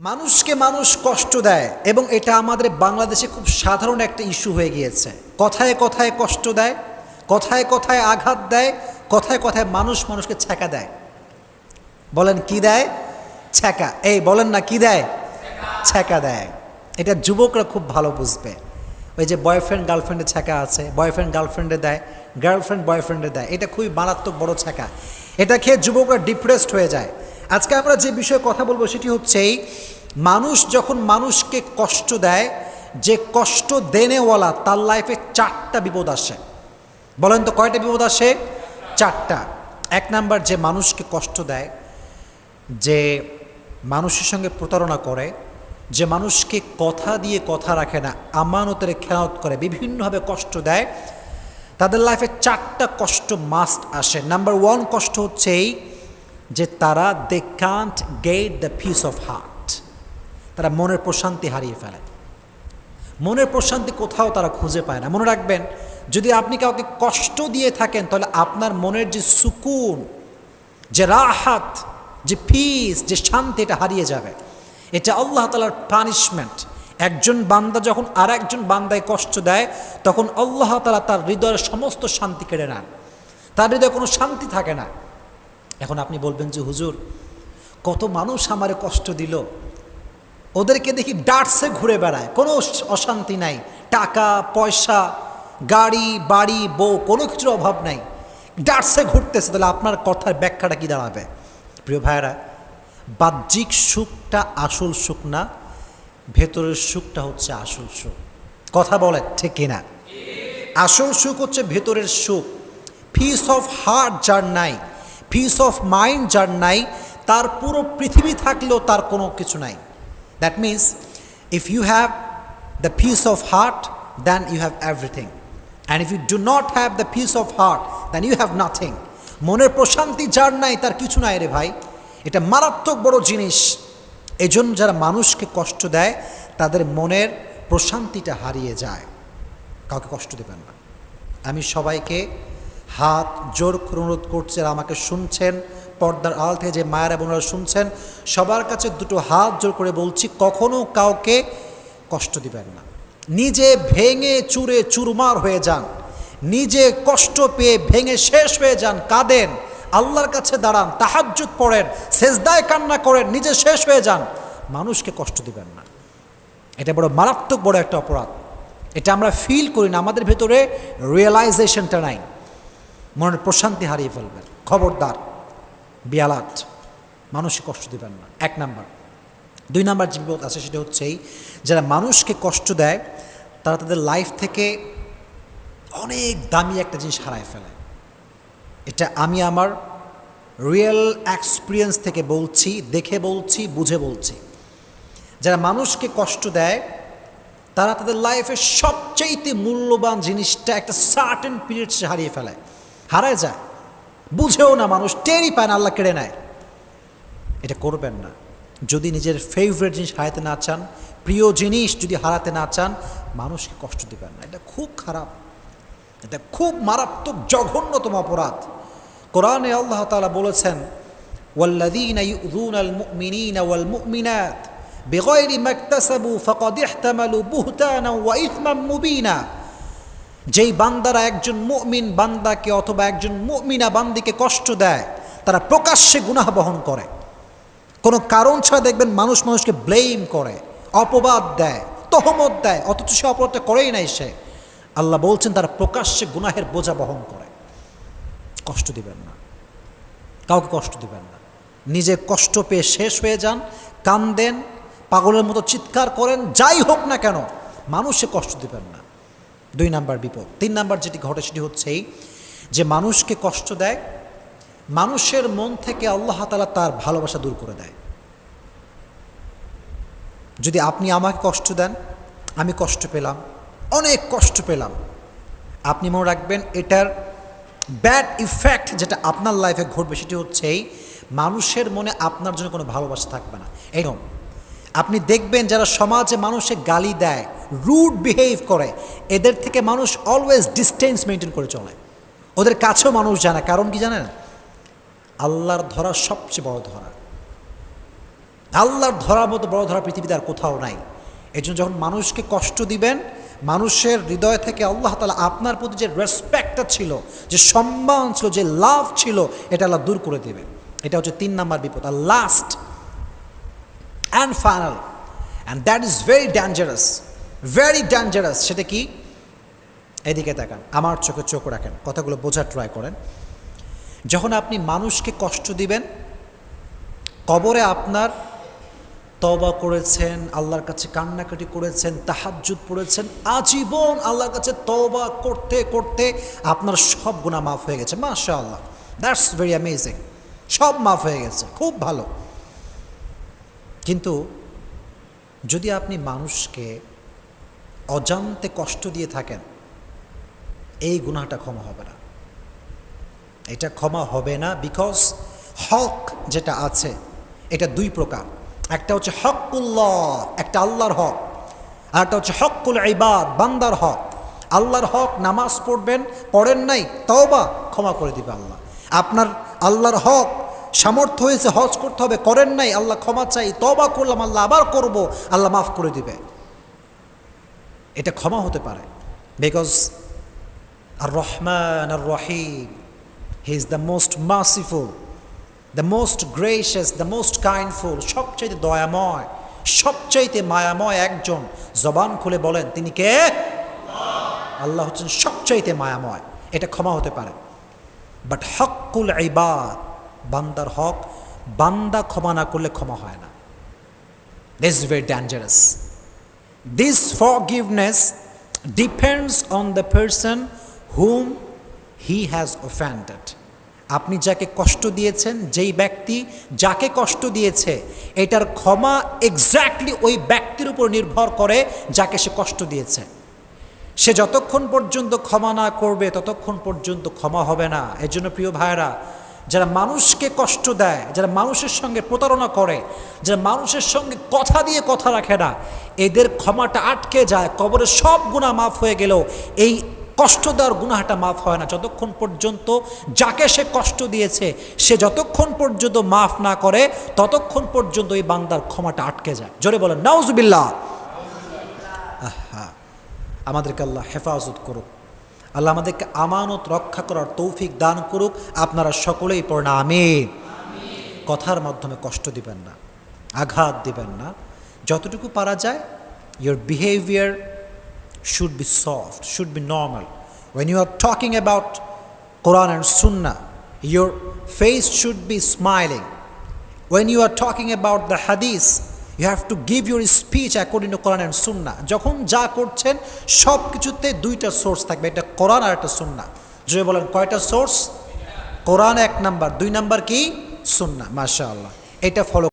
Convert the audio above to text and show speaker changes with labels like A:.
A: মানুষকে মানুষ কষ্ট দেয় এবং এটা আমাদের বাংলাদেশে খুব সাধারণ একটা ইস্যু হয়ে গিয়েছে। কথায় কথায় কষ্ট দেয়, কথায় কথায় আঘাত দেয়, কথায় কথায় মানুষ মানুষকে ছ্যাঁকা দেয়। বলেন, কি দেয়? ছ্যাঁকা। এই, বলেন না, কি দেয়? ছ্যাঁকা দেয়। এটা যুবকরা খুব ভালো বুঝবে। ওই যে বয়ফ্রেন্ড গার্লফ্রেন্ডে ছ্যাঁকা আছে বয়ফ্রেন্ড গার্লফ্রেন্ডে দেয় গার্লফ্রেন্ড বয়ফ্রেন্ডে দেয়। এটা খুবই মারাত্মক বড় ছ্যাঁকা। এটা খেয়ে যুবকরা ডিপ্রেসড হয়ে যায়। আজকে আমরা যে বিষয়ে কথা বলব সেটি হচ্ছে মানুষ যখন মানুষকে কষ্ট দেয়, যে কষ্ট দেনেওয়ালা তার লাইফে চারটা বিপদ আসে। বলেন তো কয়টা বিপদ আসে? চারটা। এক নাম্বার যে মানুষকে কষ্ট দেয়, যে মানুষের সঙ্গে প্রতারণা করে, যে মানুষকে কথা দিয়ে কথা রাখে না, আমানতের খেয়ালত করে, বিভিন্নভাবে কষ্ট দেয়, তাদের লাইফে চারটা কষ্ট মাস্ট আসে। নাম্বার ওয়ান কষ্ট হচ্ছে এই যে তারা they can't get the peace of heart তারা মনের প্রশান্তি হারিয়ে ফেলে। মনের প্রশান্তি কোথাও তারা খুঁজে পায় না। মনে রাখবেন, যদি আপনি কাউকে কষ্ট দিয়ে থাকেন, তাহলে আপনার মনের যে সুকুন, যে রাহাত, যে পিস যে শান্তি, এটা হারিয়ে যাবে। এটা আল্লাহ তালার পানিশমেন্ট একজন বান্দা যখন আর একজন বান্দায় কষ্ট দেয়, তখন আল্লাহ তালা তার হৃদয়ের সমস্ত শান্তি কেড়ে নেন। তার হৃদয়ে কোনো শান্তি থাকে না। এখন আপনি বলবেন যে, হুজুর, কত মানুষ আমারে কষ্ট দিল। ওদেরকে দেখি ডাটসে ঘুরে বেড়ায়। কোনো অশান্তি নাই। টাকা, পয়সা, গাড়ি, বাড়ি, বউ, কোনো কিছুর অভাব নাই। ডাটসে ঘুরতেছে। তাহলে আপনার কথার ব্যাখ্যাটা কি দাঁড়াবে? প্রিয় ভাইয়েরা, বাহ্যিক সুখটা আসল সুখ না, ভেতরের সুখটা হচ্ছে আসল সুখ। কথা বলে ঠিক কিনা? আসল সুখ হচ্ছে ভেতরের সুখ। পিস অফ হার্ট যার নাই পিস অফ মাইন্ড যার নাই, তার পুরো পৃথিবী থাকলেও তার কোনো কিছু নাই। That means if you have the peace of heart then you have everything and if you do not have the peace of heart then you have nothing মনের প্রশান্তি যার নাই, তার কিছু নাই রে ভাই। এটা মারাত্মক বড় জিনিস। এজন্য যারা মানুষকে কষ্ট দেয়, তাদের মনের প্রশান্তিটা হারিয়ে যায়। কাউকে কষ্ট দেবেন না। আমি সবাইকে হাত জোর করে অনুরোধ করছে আর আমাকে শুনছেন, পর্দার আড়াল থেকে যে মায়েরা বোনেরা শুনছেন, সবার কাছে দুটো হাত জোর করে বলছি, কখনো কাউকে কষ্ট দিবেন না। নিজে ভেঙে চুরে চুরমার হয়ে যান, নিজে কষ্ট পেয়ে ভেঙে শেষ হয়ে যান, কাঁদেন, আল্লাহর কাছে দাঁড়ান, তাহাজ্জুদ পড়েন, সেজদায় কান্না করেন, নিজে শেষ হয়ে যান, মানুষকে কষ্ট দিবেন না। এটা বড় মারাত্মক বড় একটা অপরাধ। এটা আমরা ফিল করি না, আমাদের ভেতরে রিয়েলাইজেশনটা নাই। মনের প্রশান্তি হারিয়ে ফেলবেন। খবরদার, বিয়ালাত, মানুষকে কষ্ট দিবেন না। এক নাম্বার। দুই নাম্বার যে বিপদ আছে সেটা হচ্ছে এই, যারা মানুষকে কষ্ট দেয়, তারা তাদের লাইফ থেকে অনেক দামি একটা জিনিস হারায় ফেলে। এটা আমি আমার রিয়েল এক্সপিরিয়েন্স থেকে বলছি, দেখে বলছি, বুঝে বলছি। যারা মানুষকে কষ্ট দেয়, তারা তাদের লাইফের সবচাইতে মূল্যবান জিনিসটা একটা সার্টেন পিরিয়ড হারিয়ে ফেলে। হারায় যায় বুঝেও না মানুষ টেরই পায় না আল্লাহ কেড়ে নেয় এটা করবেন না যদি নিজের ফেভারিট জিনিস হারাতে না চান প্রিয় জিনিস যদি হারাতে না চান মানুষকে কষ্ট দিবেন না এটা খুব খারাপ এটা খুব মারাত্মক জঘন্যতম অপরাধ কোরআনে আল্লাহ তাআলা বলেছেন والذين يؤذون المؤمنين والمؤمنات بغير ما اكتسبوا فقد احتملوا بهتانا واثما مبينا যেই বান্দারা একজন মুমিন বান্দাকে অথবা একজন মুমিনা বান্দিকে কষ্ট দেয়, তারা প্রকাশ্যে গুনাহ বহন করে। কোনো কারণ ছাড়া দেখবেন মানুষ মানুষকে ব্লেম করে, অপবাদ দেয়, তহমত দেয়, অথচ সে অপরাধটা করেই নাই সে। আল্লাহ বলছেন, তারা প্রকাশ্যে গুনাহের বোঝা বহন করে। কষ্ট দিবেন না। কাউকে কষ্ট দিবেন না। নিজে কষ্ট পেয়ে শেষ হয়ে যান, কান্দেন, পাগলের মতো চিৎকার করেন, যাই হোক না কেন, মানুষে কষ্ট দিবেন না। দুই নাম্বার বিপদ। তিন নাম্বার যেটি ঘটে সেটি হচ্ছে এই যে মানুষকে কষ্ট দেয়, মানুষের মন থেকে আল্লাহ তালা তার ভালোবাসা দূর করে দেয়। যদি আপনি আমাকে কষ্ট দেন, আমি কষ্ট পেলাম, অনেক কষ্ট পেলাম, আপনি মনে রাখবেন এটার ব্যাড ইফেক্ট যেটা আপনার লাইফে ঘটবে সেটি হচ্ছে এই মানুষের মনে আপনার জন্য কোনো ভালোবাসা থাকবে না। এরকম আপনি দেখবেন যারা সমাজে মানুষে গালি দেয় রুড বিহেভ করে, এদের থেকে মানুষ অলওয়েজ ডিস্টেন্স মেনটেন করে চলে। ওদের কাছেও মানুষ জানে কারণ কি জানেন? আল্লাহর ধরা সবচেয়ে বড় ধরা। আল্লাহর ধরার মতো বড় ধরা পৃথিবীতে আর কোথাও নাই। এই জন্য যখন মানুষকে কষ্ট দিবেন, মানুষের হৃদয় থেকে আল্লাহ তালা আপনার প্রতি যে রেসপেক্টটা ছিল, যে সম্মান ছিল, যে লাভ ছিল, এটা আল্লাহ দূর করে দেবে এটা হচ্ছে তিন নাম্বার বিপদ। আর last and final and that is very dangerous very dangerous সেটা কি? এদিকে তাকান। আমার চোখে চোখ রাখেন। কথাগুলো বোঝার ট্রাই করেন। যখন আপনি মানুষকে কষ্ট দিবেন, কবরে আপনার তবা করেছেন, আল্লাহর কাছে কান্নাকাটি করেছেন, তাহাজ্জুদ পড়েছেন, আজীবন আল্লাহর কাছে তবা করতে করতে আপনার সব গুণা মাফ হয়ে গেছে। মাশা আল্লাহ দ্যাটস ভেরি অ্যামেজিং সব মাফ হয়ে গেছে। খুব ভালো। কিন্তু যদি আপনি মানুষকে অজান্তে কষ্ট দিয়ে থাকেন, এই গুনাহটা ক্ষমা হবে না। এটা ক্ষমা হবে না বিকজ হক যেটা আছে, এটা দুই প্রকার। একটা হচ্ছে হকুল্লাহ, একটা আল্লাহর হক। আর একটা হচ্ছে হকুল ইবাদ, বান্দার হক। আল্লাহর হক নামাজ পড়বেন, পড়েন নাই, তওবা ক্ষমা করে দিবে আল্লাহ। আপনার আল্লাহর হক সামর্থ্য হয়েছে, হজ করতে হবে, করেন নাই, আল্লাহ ক্ষমা চাই তবা করলাম, আল্লাহ আবার করব, আল্লাহ মাফ করে দিবে। এটা ক্ষমা হতে পারে। বিকজ আর রহমান আর Rahim he is the most merciful the most gracious the most kindful সবচাইতে দয়াময়, সবচাইতে মায়াময় একজন। জবান খুলে বলেন, তিনি কে? আল্লাহ হচ্ছেন সবচাইতে মায়াময়। এটা ক্ষমা হতে পারে। বাট হকুল ইবাদ বান্দার হক, বান্দা ক্ষমা না করলে ক্ষমা হয় না। This very dangerous this forgiveness depends on the person whom he has offended. আপনি যাকে কষ্ট দিয়েছেন, যেই ব্যক্তি যাকে কষ্ট দিয়েছে, এটার ক্ষমা এক্স্যাক্টলি ওই ব্যক্তির উপর নির্ভর করে যাকে সে কষ্ট দিয়েছে। সে যতক্ষণ পর্যন্ত ক্ষমা না করবে, ততক্ষণ পর্যন্ত ক্ষমা হবে না। এর জন্য প্রিয় ভাইরা যারা মানুষকে কষ্ট দেয়, যারা মানুষের সঙ্গে প্রতারণা করে, যারা মানুষের সঙ্গে কথা দিয়ে কথা রাখে না, এদের ক্ষমাটা আটকে যায়, কবরে সব গুণা মাফ হয়ে গেলেও এই কষ্ট দেওয়ার গুনাহাটা মাফ হয় না। যতক্ষণ পর্যন্ত যাকে সে কষ্ট দিয়েছে, সে যতক্ষণ পর্যন্ত মাফ না করে, ততক্ষণ পর্যন্ত এই বান্দার ক্ষমাটা আটকে যায়। জোরে বলেন, নাউজুবিল্লাহ। আহা, আমাদেরকে আল্লাহ হেফাজত করুক। আল্লাহ আমাদেরকে আমানত রক্ষা করার তৌফিক দান করুক। আপনারা সকলেই পড়েন, আমিন। কথার মাধ্যমে কষ্ট দিবেন না, আঘাত দিবেন না। যতটুকু পারা যায় your behaviour should be soft should be normal when you are talking about Quran and sunnah your face should be smiling when you are talking about the hadith you have to give your speech according to Quran and sunnah যখন যা করছেন সব কিছুতে দুইটা source থাকবে, একটা কোরআন আর একটা সুন্না যদি বলেন, কয়টা সোর্স কোরআন এক নাম্বার। দুই নাম্বার কি? সুন্না মাশাআল্লাহ। এটা ফলো